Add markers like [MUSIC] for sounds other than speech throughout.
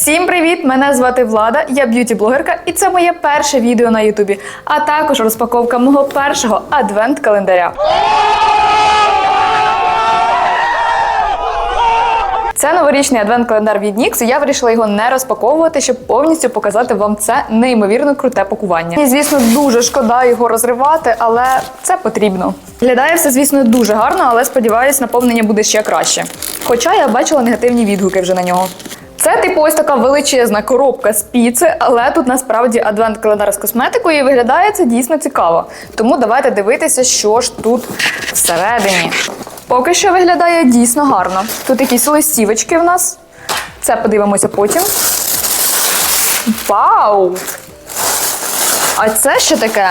Всім привіт! Мене звати Влада, я б'юті-блогерка, і це моє перше відео на Ютубі, а також розпаковка мого першого адвент-календаря. Це новорічний адвент-календар від NYX, і я вирішила його не розпаковувати, щоб повністю показати вам це неймовірно круте пакування. І, звісно, дуже шкода його розривати, але це потрібно. Глядає все, звісно, дуже гарно, але сподіваюсь, наповнення буде ще краще. Хоча я бачила негативні відгуки вже на нього. Це типу ось така величезна коробка з піци, але тут насправді адвент-календар з косметикою і виглядає це дійсно цікаво. Тому давайте дивитися, що ж тут всередині. Поки що виглядає дійсно гарно. Тут якісь листівочки в нас. Це подивимося потім. Вау! А це що таке?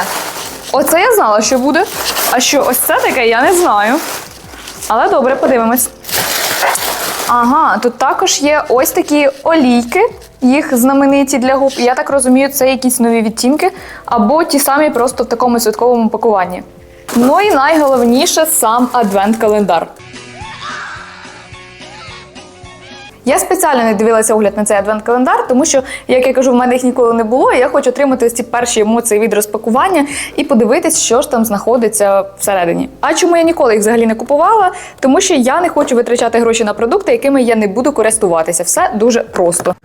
Оце я знала, що буде. А що ось це таке, я не знаю. Але добре, подивимось. Ага, тут також є ось такі олійки, їх знамениті для губ. Я так розумію, це якісь нові відтінки, або ті самі просто в такому святковому пакуванні. Ну і найголовніше сам адвент-календар. Я спеціально не дивилася огляд на цей адвент-календар, тому що, як я кажу, в мене їх ніколи не було. і Я хочу отримати ось ці перші емоції від розпакування і подивитись, що ж там знаходиться всередині. А чому я ніколи їх взагалі не купувала? Тому що я не хочу витрачати гроші на продукти, якими я не буду користуватися. Все дуже просто.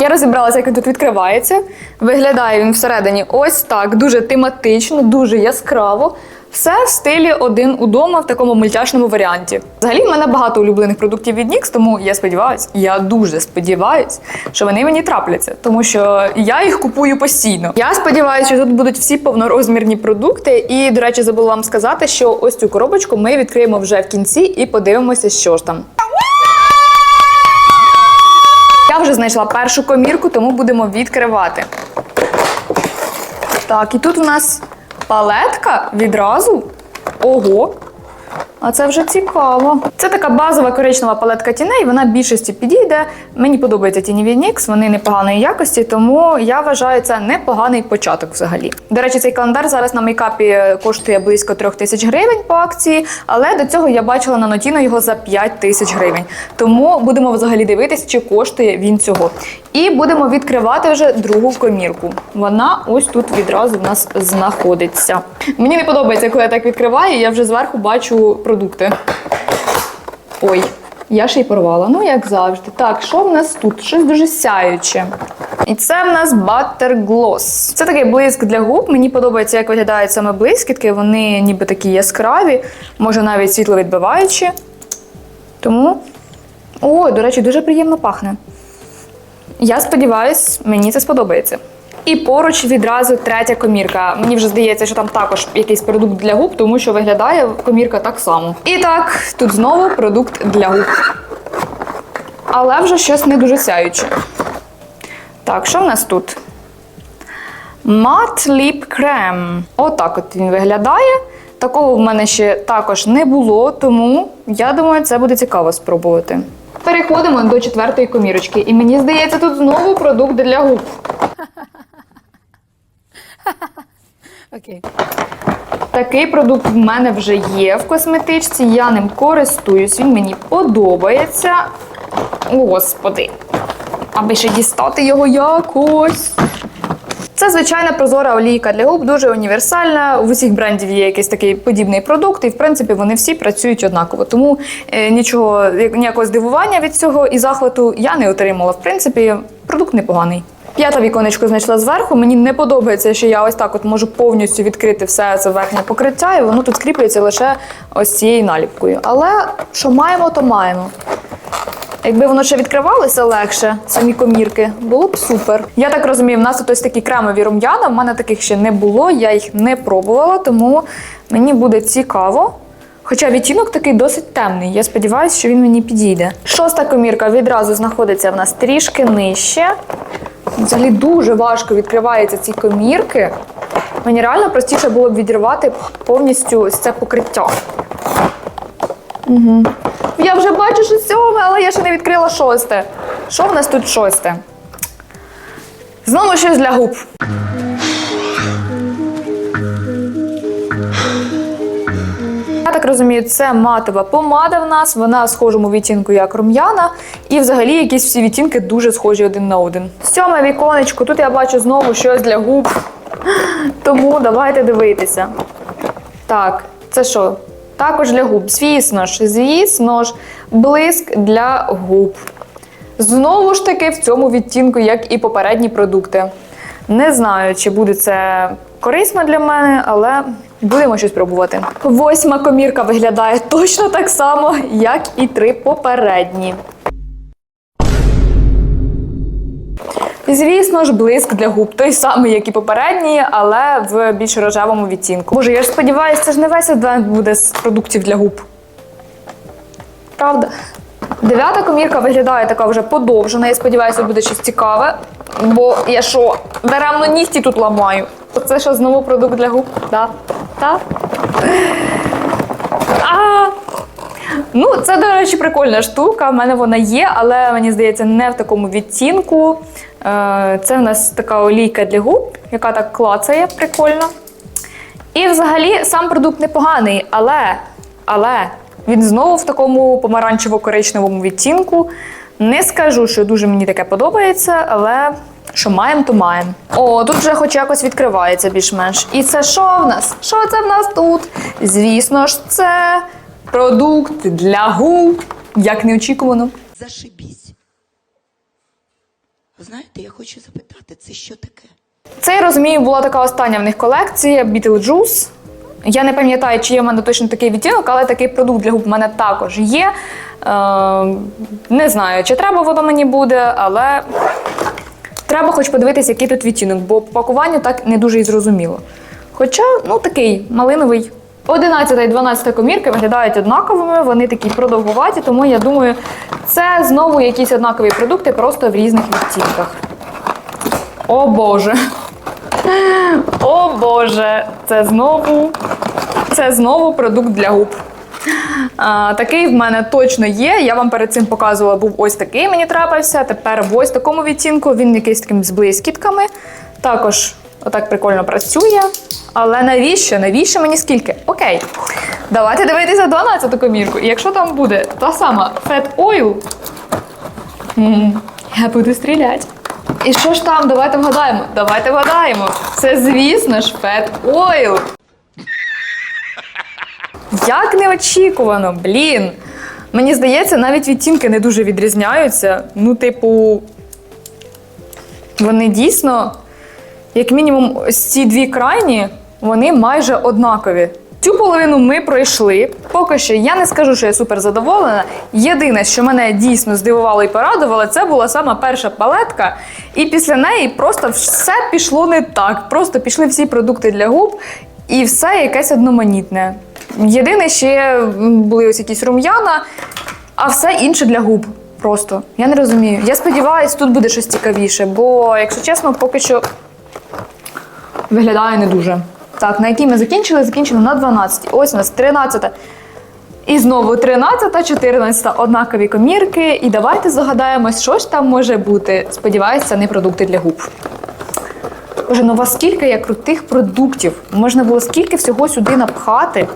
Я розібралася, як він тут відкривається. Виглядає він всередині ось так, дуже тематично, дуже яскраво. Все в стилі один удома в такому мультяшному варіанті. Взагалі, в мене багато улюблених продуктів від NYX, тому я сподіваюся, я дуже сподіваюся, що вони мені трапляться, тому що я їх купую постійно. Я сподіваюся, що тут будуть всі повнорозмірні продукти. І, до речі, забула вам сказати, що ось цю коробочку ми відкриємо вже в кінці і подивимося, що ж там. Я вже знайшла першу комірку, тому будемо відкривати. Так, і тут у нас палетка відразу. Ого! А це вже цікаво. Це така базова коричнева палетка тіней, вона більшості підійде. Мені подобаються від NYX, вони непоганої якості, тому я вважаю це непоганий початок взагалі. До речі, цей календар зараз на мейкапі коштує близько трьох тисяч гривень по акції, але до цього я бачила на Нотіно його за 5 тисяч гривень. Тому будемо взагалі дивитись, чи коштує він цього. І будемо відкривати вже другу комірку. Вона ось тут відразу в нас знаходиться. Мені не подобається, коли я так відкриваю, я вже зверху бачу продукти. Ой, я ще й порвала. Ну, як завжди. Так, що в нас тут? Щось дуже сяюче. І це в нас Butter Gloss. Це такий блиск для губ. Мені подобається, як виглядають саме блискітки. Вони ніби такі яскраві, може навіть світловідбиваючі. Тому. О, до речі, дуже приємно пахне. Я сподіваюсь, мені це сподобається. І поруч відразу третя комірка. Мені вже здається, що там також якийсь продукт для губ, тому що виглядає комірка так само. І так, тут знову продукт для губ. Але вже щось не дуже сяюче. Так, що в нас тут? Matte Lip Cream. Отак от він виглядає. Такого в мене ще також не було, тому я думаю, це буде цікаво спробувати. Переходимо до четвертої комірочки. І мені здається, тут знову продукт для губ. [LAUGHS] Окей. Такий продукт в мене вже є в косметичці. Я ним користуюсь, він мені подобається. Господи, аби ще дістати його якось. Це звичайна прозора олійка для губ, дуже універсальна. У усіх брендів є якийсь такий подібний продукт, і в принципі вони всі працюють однаково. Тому е, нічого, ніякого здивування від цього і захвату я не отримала. В принципі, продукт непоганий. П'ята віконечко знайшла зверху. Мені не подобається, що я ось так от можу повністю відкрити все це верхнє покриття, і воно тут скріплюється лише ось цією наліпкою. Але що маємо, то маємо. Якби воно ще відкривалося легше, самі комірки, було б супер. Я так розумію, в нас тут ось такі кремові рум'яна. В мене таких ще не було, я їх не пробувала, тому мені буде цікаво. Хоча відтінок такий досить темний. Я сподіваюся, що він мені підійде. Шоста комірка відразу знаходиться в нас трішки нижче. Взагалі дуже важко відкриваються ці комірки. Мені реально простіше було б відірвати повністю це покриття. Угу. Я вже бачу, що сьоме, але я ще не відкрила шосте. Що в нас тут шосте? Знову щось для губ. Так розумію, це матова помада в нас. Вона схожому відтінку, як рум'яна. І взагалі якісь всі відтінки дуже схожі один на один. Сьоме віконечко. Тут я бачу знову щось для губ. Тому давайте дивитися. Так, це що? Також для губ. Звісно ж, звісно ж, блиск для губ. Знову ж таки, в цьому відтінку, як і попередні продукти. Не знаю, чи буде це корисно для мене, але будемо щось пробувати. Восьма комірка виглядає точно так само, як і три попередні. Звісно ж, блиск для губ той самий, як і попередній, але в більш рожевому відтінку. Боже, я ж сподіваюся, це ж не весь адвент буде з продуктів для губ. Правда? Дев'ята комірка виглядає така вже подовжена. Я сподіваюся, буде щось цікаве. Бо я що, даремно нігті тут ламаю. Це що знову продукт для губ? Да. Так? А! Ну, це, до речі, прикольна штука. В мене вона є, але мені здається, не в такому відтінку. Е, Це в нас така олійка для губ, яка так клацає прикольно. І взагалі сам продукт непоганий, але, але він знову в такому помаранчево-коричневому відтінку. Не скажу, що дуже мені таке подобається, але що маємо, то маємо. О, тут вже хоч якось відкривається більш-менш. І це що в нас? Що це в нас тут? Звісно ж, це продукт для губ. Як неочікувано. Зашибісь. Знаєте, я хочу запитати, це що таке? Це, я розумію, була така остання в них колекція Beetlejuice. Я не пам'ятаю, чи є в мене точно такий відтінок, але такий продукт для губ в мене також є. Е, не знаю, чи треба воно мені буде, але треба хоч подивитися, який тут відтінок, бо по пакуванню так не дуже і зрозуміло. Хоча, ну такий малиновий. 11 і 12 комірки виглядають однаковими, вони такі продовгуваті, тому я думаю, це знову якісь однакові продукти, просто в різних відтінках. О Боже. О Боже, це знову, це знову продукт для губ. А, такий в мене точно є. Я вам перед цим показувала, був ось такий мені трапився. Тепер в ось такому відтінку. Він якийсь таким з блискітками. Також отак прикольно працює. Але навіщо? Навіщо мені скільки? Окей. Давайте дивитися 12-ту комірку. І якщо там буде та сама Fat Oil, я буду стріляти. І що ж там? Давайте вгадаємо. Давайте вгадаємо. Це, звісно Fat Oil. Як неочікувано, блін. Мені здається, навіть відтінки не дуже відрізняються. Ну, типу, вони дійсно, як мінімум, ось ці дві крайні, вони майже однакові. Цю половину ми пройшли. Поки що я не скажу, що я супер задоволена. Єдине, що мене дійсно здивувало і порадувало, це була сама перша палетка. І після неї просто все пішло не так. Просто пішли всі продукти для губ, і все якесь одноманітне. Єдине, ще були ось якісь рум'яна, а все інше для губ. Просто я не розумію. Я сподіваюся, тут буде щось цікавіше, бо, якщо чесно, поки що виглядає не дуже. Так, на якій ми закінчили? Закінчили на 12. Ось у нас 13. І знову 13, 14 однакові комірки. І давайте загадаємось, що ж там може бути. Сподіваюся, не продукти для губ. Боже, ну у вас скільки є крутих продуктів. Можна було скільки всього сюди напхати.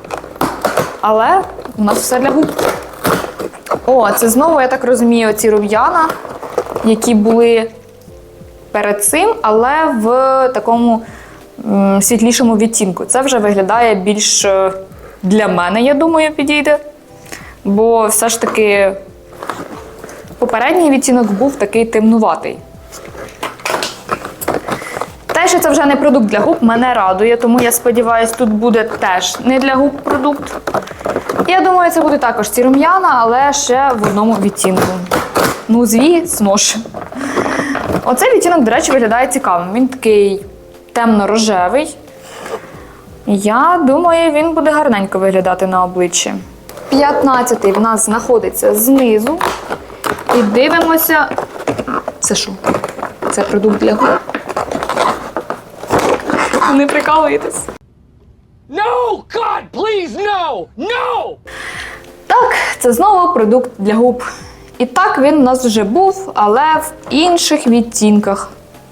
Але у нас все для губ. О, це знову, я так розумію, ці рум'яна, які були перед цим, але в такому світлішому відтінку. Це вже виглядає більш е, для мене, я думаю, підійде. Бо все ж таки попередній відтінок був такий темнуватий. Те, що це вже не продукт для губ, мене радує, тому я сподіваюся, тут буде теж не для губ продукт. Я думаю, це буде також ці рум'яна, але ще в одному відтінку. Ну, звісно ж. Оцей відтінок, до речі, виглядає цікавим. Він такий темно-рожевий. Я думаю, він буде гарненько виглядати на обличчі. 15-й в нас знаходиться знизу. І дивимося. Це що? Це продукт для губ. Не прикалуєтесь. No! God, please, no! No! Так, це знову продукт для губ. І так він у нас вже був, але в інших відтінках.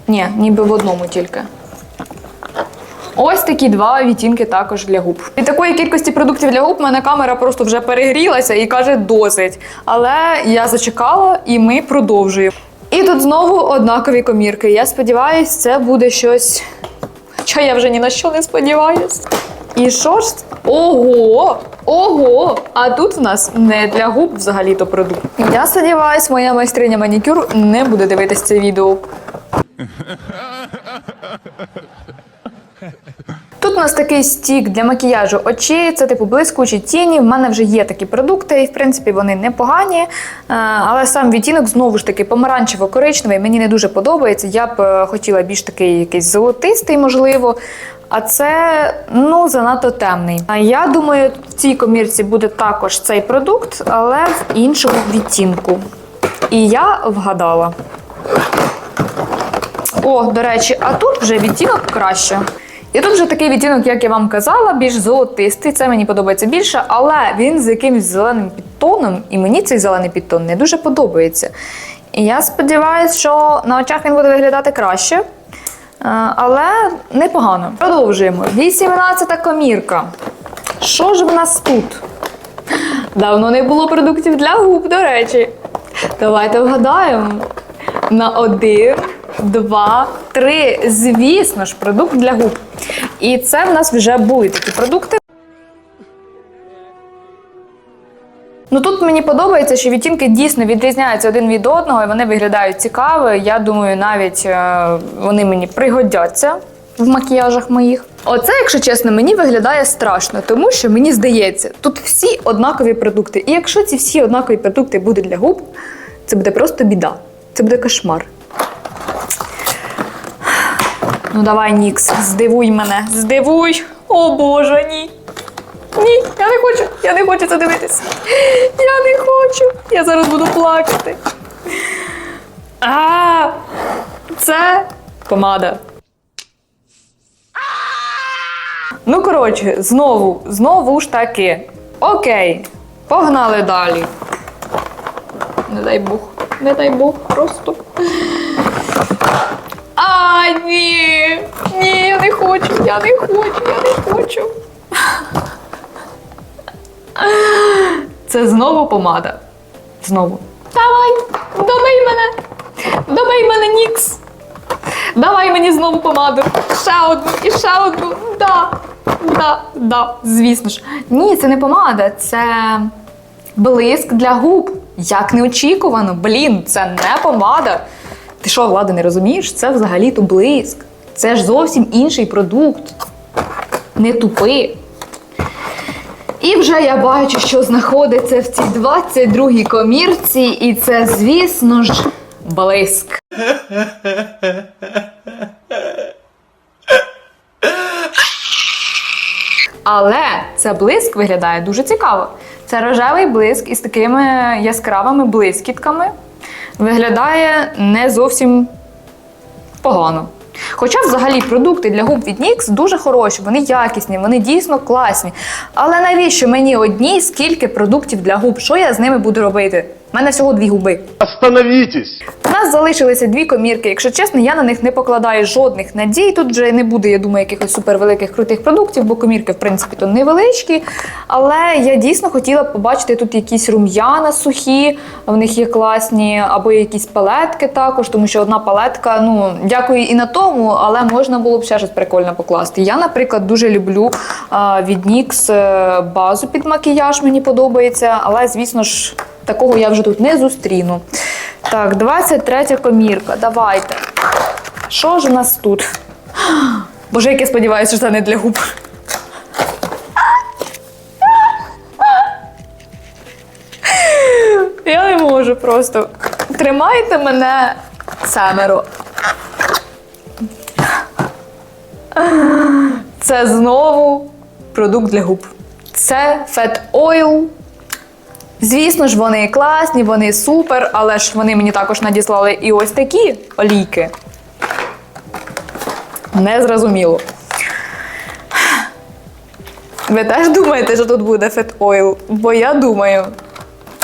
Ні, ніби в одному тільки. Ось такі два відтінки також для губ. Від такої кількості продуктів для губ мене камера просто вже перегрілася і каже досить. Але я зачекала і ми продовжуємо. І тут знову однакові комірки. Я сподіваюся, це буде щось. Хоча я вже ні на що не сподіваюсь. І що ж? Ого! Ого! А тут в нас не для губ взагалі-то продукт. Я сподіваюсь, моя майстриня манікюр не буде дивитися це відео. Тут у нас такий стік для макіяжу очей, це типу блискучі тіні. В мене вже є такі продукти, і в принципі вони непогані. Е, Але сам відтінок знову ж таки помаранчево-коричневий. Мені не дуже подобається. Я б е, хотіла більш такий якийсь золотистий, можливо. А це ну занадто темний. А я думаю, в цій комірці буде також цей продукт, але в іншому відтінку. І я вгадала. О, до речі, а тут вже відтінок краще. І тут вже такий відтінок, як я вам казала, більш золотистий. Це мені подобається більше, але він з якимось зеленим підтоном, і мені цей зелений підтон не дуже подобається. І я сподіваюся, що на очах він буде виглядати краще. Е, Але непогано. Продовжуємо. 18 комірка. Що ж в нас тут? Давно не було продуктів для губ, до речі. Давайте вгадаємо. На один, два, три. Звісно ж, продукт для губ. І це в нас вже були такі продукти. Ну тут мені подобається, що відтінки дійсно відрізняються один від одного, і вони виглядають цікаво. Я думаю, навіть е, вони мені пригодяться в макіяжах моїх. Оце, якщо чесно, мені виглядає страшно, тому що мені здається, тут всі однакові продукти. І якщо ці всі однакові продукти будуть для губ, це буде просто біда. Це буде кошмар. Ну давай, Нікс, здивуй мене, здивуй. О Боже, ні. Ні, я не хочу, я не хочу це дивитися. Я не хочу. Я зараз буду плакати. А, це помада. Ну, коротше, знову, знову ж таки. Окей, погнали далі. Не дай Бог, не дай Бог, просто. А, ні! Ні, я не хочу, я не хочу, я не хочу. Це знову помада. Знову. Давай, добий мене. Добий мене, Нікс. Давай мені знову помаду. Ще одну і ще одну. Да. Да, да, звісно ж. Ні, це не помада, це блиск для губ. Як неочікувано. Блін, це не помада. Ти що, влада, не розумієш? Це взагалі-то блиск. Це ж зовсім інший продукт. Не тупи. І вже я бачу, що знаходиться в цій 22-й комірці, і це, звісно ж, блиск. Але це блиск виглядає дуже цікаво. Це рожевий блиск із такими яскравими блискітками. Виглядає не зовсім погано. Хоча взагалі продукти для губ від NYX дуже хороші, вони якісні, вони дійсно класні. Але навіщо мені одні скільки продуктів для губ? Що я з ними буду робити? У мене всього дві губи. Остановитесь! У нас залишилися дві комірки. Якщо чесно, я на них не покладаю жодних надій. Тут вже не буде, я думаю, якихось супервеликих крутих продуктів, бо комірки, в принципі, то невеличкі. Але я дійсно хотіла б побачити тут якісь рум'яна сухі, в них є класні, або якісь палетки також, тому що одна палетка, ну дякую і на тому, але можна було б ще щось прикольне покласти. Я, наприклад, дуже люблю від NYX е, базу під макіяж, мені подобається, але звісно ж. Такого я вже тут не зустріну. Так, 23 комірка. Давайте. Що ж у нас тут? Боже, як я сподіваюся, що це не для губ. Я не можу просто. Тримайте мене семеро. Це знову продукт для губ. Це Fat Oil Звісно ж, вони класні, вони супер, але ж вони мені також надіслали і ось такі олійки. Незрозуміло. Ви теж думаєте, що тут буде Fat Oil? Бо я думаю.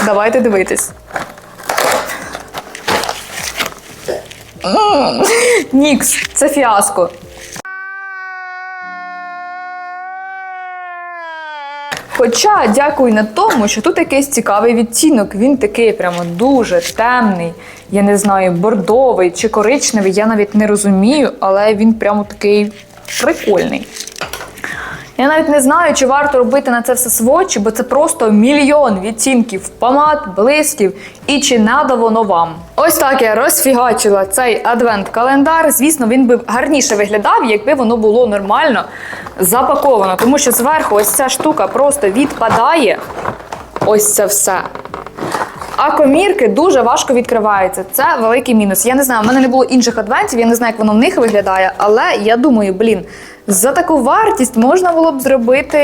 Давайте дивитись. Нікс, це фіаско. Хоча дякую на тому, що тут якийсь цікавий відтінок. Він такий прямо дуже темний. Я не знаю, бордовий чи коричневий, я навіть не розумію, але він прямо такий прикольний. Я навіть не знаю, чи варто робити на це все сводчі, бо це просто мільйон відтінків помад, блисків і чи надо воно вам. Ось так я розфігачила цей адвент-календар. Звісно, він би гарніше виглядав, якби воно було нормально запаковано, тому що зверху ось ця штука просто відпадає. Ось це все. А комірки дуже важко відкриваються. Це великий мінус. Я не знаю, в мене не було інших адвентів, я не знаю, як воно в них виглядає, але я думаю, блін, за таку вартість можна було б зробити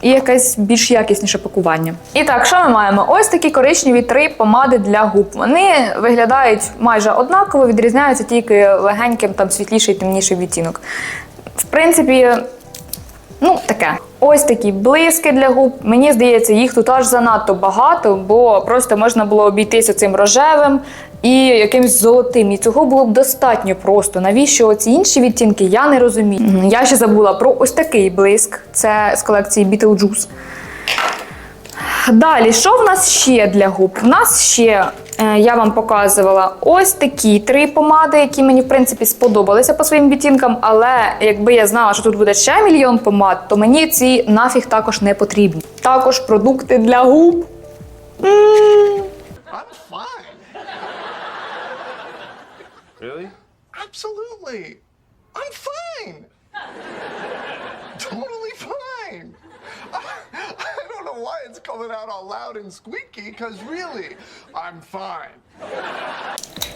і якесь більш якісніше пакування. І так, що ми маємо? Ось такі коричневі три помади для губ. Вони виглядають майже однаково, відрізняються тільки легеньким, там світліший, темніший відтінок. В принципі, Ну, таке. Ось такі блиски для губ. Мені здається, їх тут аж занадто багато, бо просто можна було обійтися цим рожевим і якимсь золотим. І цього було б достатньо просто. Навіщо ці інші відтінки? Я не розумію. Я ще забула про ось такий блиск. Це з колекції Beetlejuice. Далі, що в нас ще для губ? В нас ще я вам показувала ось такі три помади, які мені в принципі сподобалися по своїм відтінкам. Але якби я знала, що тут буде ще мільйон помад, то мені ці нафіг також не потрібні. Також продукти для губ. М, I'm fine. Really? Absolutely. I'm fine. It's coming out all loud and squeaky, because really, I'm fine.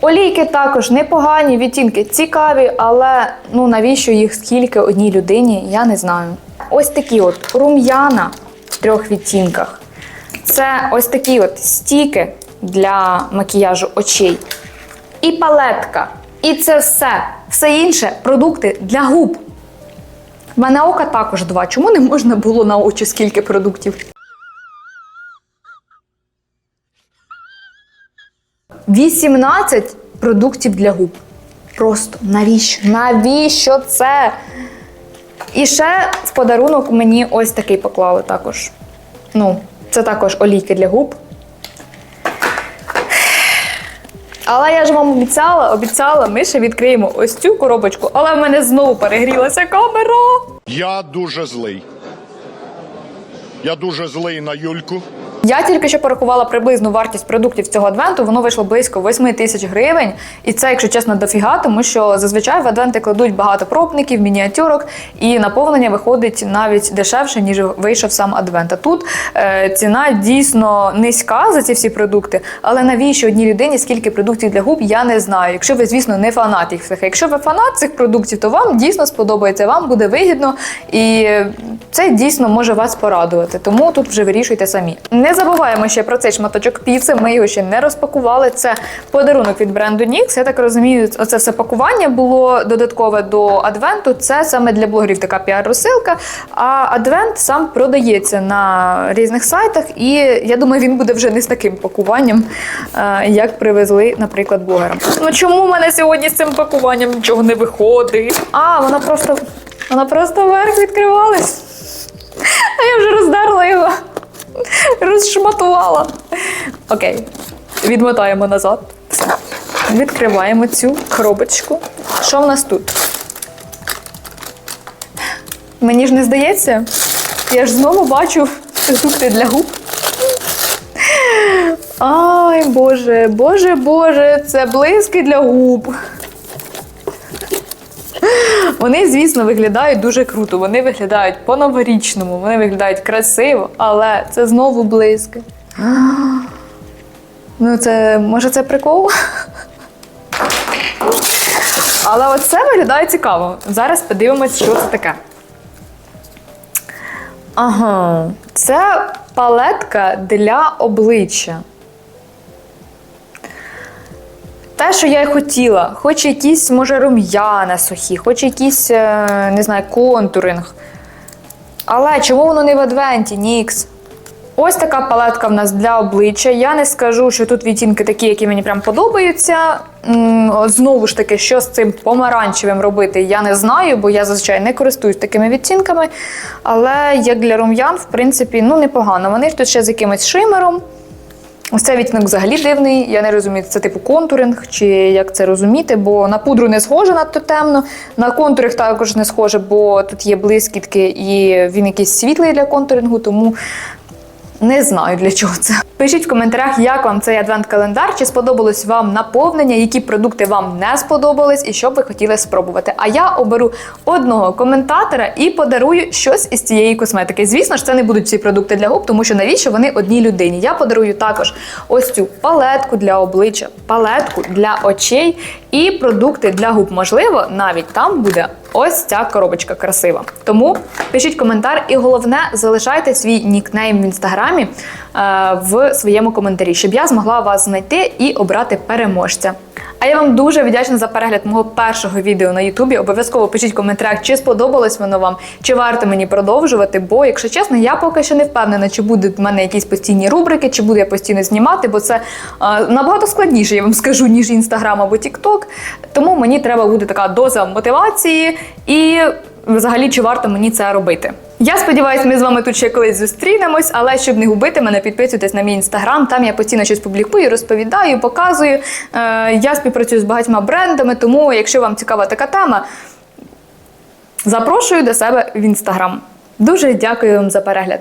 Олійки також непогані, відтінки цікаві, але ну навіщо їх скільки одній людині, я не знаю. Ось такі от рум'яна в трьох відтінках. Це ось такі от стіки для макіяжу очей. І палетка. І це все. Все інше продукти для губ. В мене ока також два. Чому не можна було на очі скільки продуктів? 18 продуктів для губ. Просто навіщо? Навіщо це? І ще в подарунок мені ось такий поклали також. Ну, це також олійки для губ. Але я ж вам обіцяла, обіцяла, ми ще відкриємо ось цю коробочку, але в мене знову перегрілася камера. Я дуже злий. Я дуже злий на Юльку. Я тільки що порахувала приблизну вартість продуктів цього адвенту. Воно вийшло близько 8 тисяч гривень. І це, якщо чесно, дофіга, тому що зазвичай в адвенти кладуть багато пробників, мініатюрок, і наповнення виходить навіть дешевше, ніж вийшов сам адвент. А тут е, ціна дійсно низька за ці всі продукти. Але навіщо одній людині скільки продуктів для губ, я не знаю. Якщо ви, звісно, не фанат їх всіх. Якщо ви фанат цих продуктів, то вам дійсно сподобається, вам буде вигідно, і це дійсно може вас порадувати. Тому тут вже вирішуйте самі. Не забуваємо ще про цей шматочок піци. Ми його ще не розпакували. Це подарунок від бренду NYX. Я так розумію, оце все пакування було додаткове до адвенту. Це саме для блогерів така піар-розсилка. А адвент сам продається на різних сайтах, і я думаю, він буде вже не з таким пакуванням, е, як привезли, наприклад, блогерам. Ну чому в мене сьогодні з цим пакуванням нічого не виходить? А, вона просто. Вона просто вверх відкривалась. А я вже роздерла його. Розшматувала. Окей. Відмотаємо назад. Відкриваємо цю коробочку. Що в нас тут? Мені ж не здається. Я ж знову бачу продукти для губ. Ай, Боже, Боже, Боже, це блиски для губ. Вони, звісно, виглядають дуже круто. Вони виглядають по-новорічному, вони виглядають красиво, але це знову блиски. [GASPS] Ну, це може це прикол? [LAUGHS] Але оце виглядає цікаво. Зараз подивимось, що це таке. Ага, це палетка для обличчя. Те, що я й хотіла, хоч якісь, може, рум'яна сухі, хоч якийсь, е, не знаю, контуринг. Але чому воно не в адвенті, Нікс? Ось така палетка в нас для обличчя. Я не скажу, що тут відтінки такі, які мені прям подобаються. Знову ж таки, що з цим помаранчевим робити, я не знаю, бо я зазвичай не користуюсь такими відтінками. Але як для рум'ян, в принципі, ну непогано. Вони ж тут ще з якимось шимером. Ось цей відтінок взагалі дивний. Я не розумію, це типу контуринг, чи як це розуміти, бо на пудру не схоже надто темно. На контуринг також не схоже, бо тут є блискітки і він якийсь світлий для контурингу, тому не знаю для чого це. Пишіть в коментарях, як вам цей адвент-календар, чи сподобалось вам наповнення, які продукти вам не сподобались і що б ви хотіли спробувати. А я оберу одного коментатора і подарую щось із цієї косметики. Звісно ж, це не будуть всі продукти для губ, тому що навіщо вони одній людині. Я подарую також ось цю палетку для обличчя, палетку для очей і продукти для губ. Можливо, навіть там буде ось ця коробочка красива. Тому пишіть коментар, і головне, залишайте свій нікнейм в інстаграмі е, в своєму коментарі, щоб я змогла вас знайти і обрати переможця. А я вам дуже вдячна за перегляд мого першого відео на Ютубі. Обов'язково пишіть в коментарях, чи сподобалось воно вам, чи варто мені продовжувати. Бо, якщо чесно, я поки що не впевнена, чи будуть в мене якісь постійні рубрики, чи буду я постійно знімати, бо це е, набагато складніше, я вам скажу, ніж інстаграм або Тікток. Тому мені треба буде така доза мотивації і взагалі чи варто мені це робити. Я сподіваюся, ми з вами тут ще колись зустрінемось, але щоб не губити мене, підписуйтесь на мій інстаграм. Там я постійно щось публікую, розповідаю, показую. Е, я співпрацюю з багатьма брендами, тому якщо вам цікава така тема, запрошую до себе в інстаграм. Дуже дякую вам за перегляд.